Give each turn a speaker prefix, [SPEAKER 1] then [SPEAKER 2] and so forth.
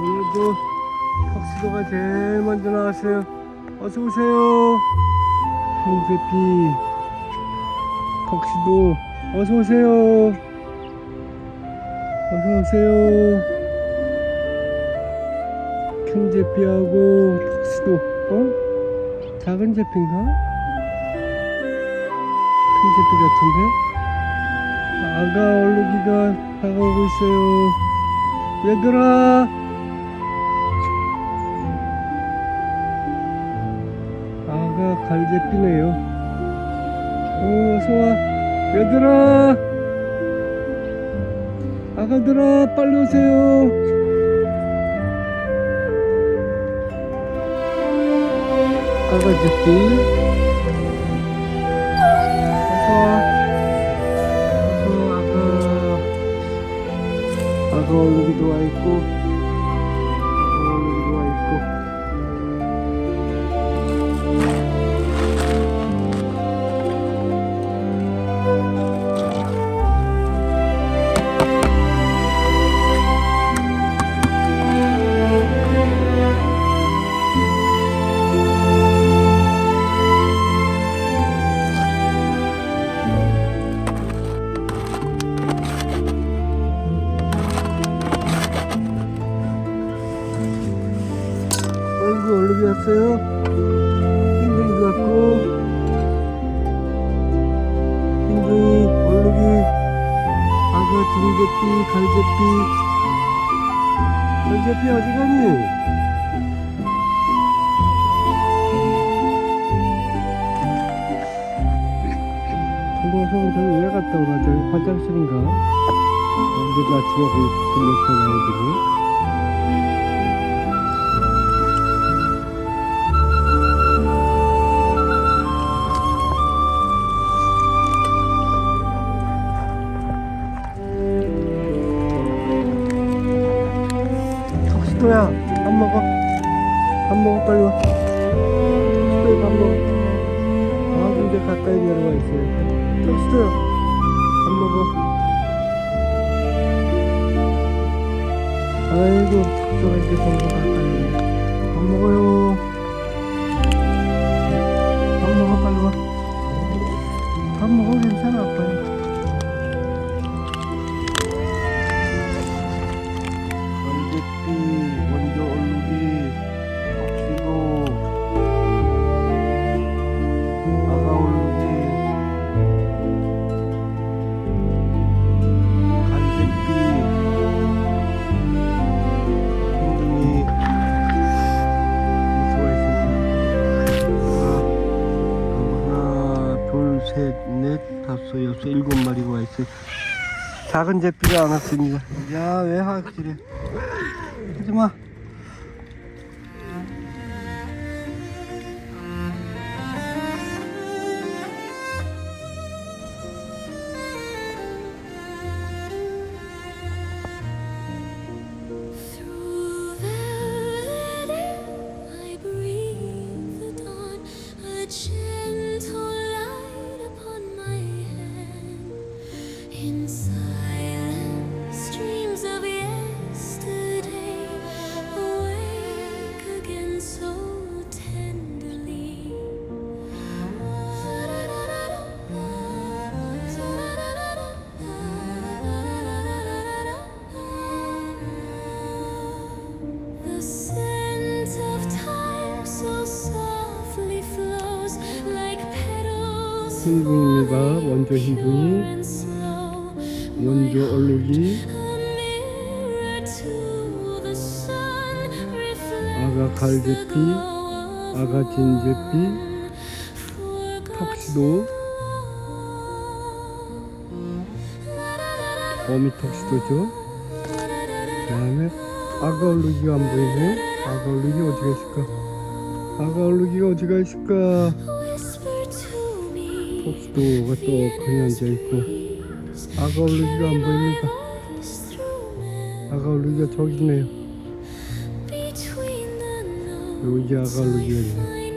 [SPEAKER 1] 오늘도 턱수도가 제일 먼저 나왔어요. 어서 오세요. 흰새피 턱수도 어서 오세요. 어서 오세요. 큰 제피하고 턱수도 어? 작은 제피인가? 큰 제피 같은데? 아가 얼룩이가 다가오고 있어요. 얘들아! 아가 갈제피네요. 어, 어서와. 얘들아! 아가들아, 빨리 오세요. 아가제피. 어서와. 어서 아가. 아가 얼룩이도 와 있고. 왔어요? 흰둥이도 왔고. 흰둥이 얼룩이 아가 중제삐 갈제삐 갈제삐 어디 가니 동동성은 저기 왜 갔다 오나 저기 화장실인가? 어제도 아침에 거기 나오더 밥 먹어 빨리 와. 턱시도야 밥 먹어. 아 근데 가까이 내려와 있어요. 턱시도야. 밥 먹어. 아이고 턱시도가 이렇게 정도 가까이 밥 먹어요. 밥 먹어 빨리 와밥 먹어 괜찮아 아빠 셋 넷 다섯 여섯 일곱 마리가 와 있어요. 작은 제비가 안 왔습니다. 야 왜 하길래 하지마 흰둥이가 원조
[SPEAKER 2] slow.
[SPEAKER 1] 원조 얼룩이 아가 갈제피 아가 진제피 턱시도 어미 턱시도죠 그 다음에 아가 얼룩이가 안 보이네 아가 얼룩이 어디가 있을까 아가 얼룩이가 어디가 있을까 კუცდო ვატო ქიანჯაიკო აგავლიგა ამბენიკა აგავლიგა თოგნე ვიჯა
[SPEAKER 2] აგავლიგა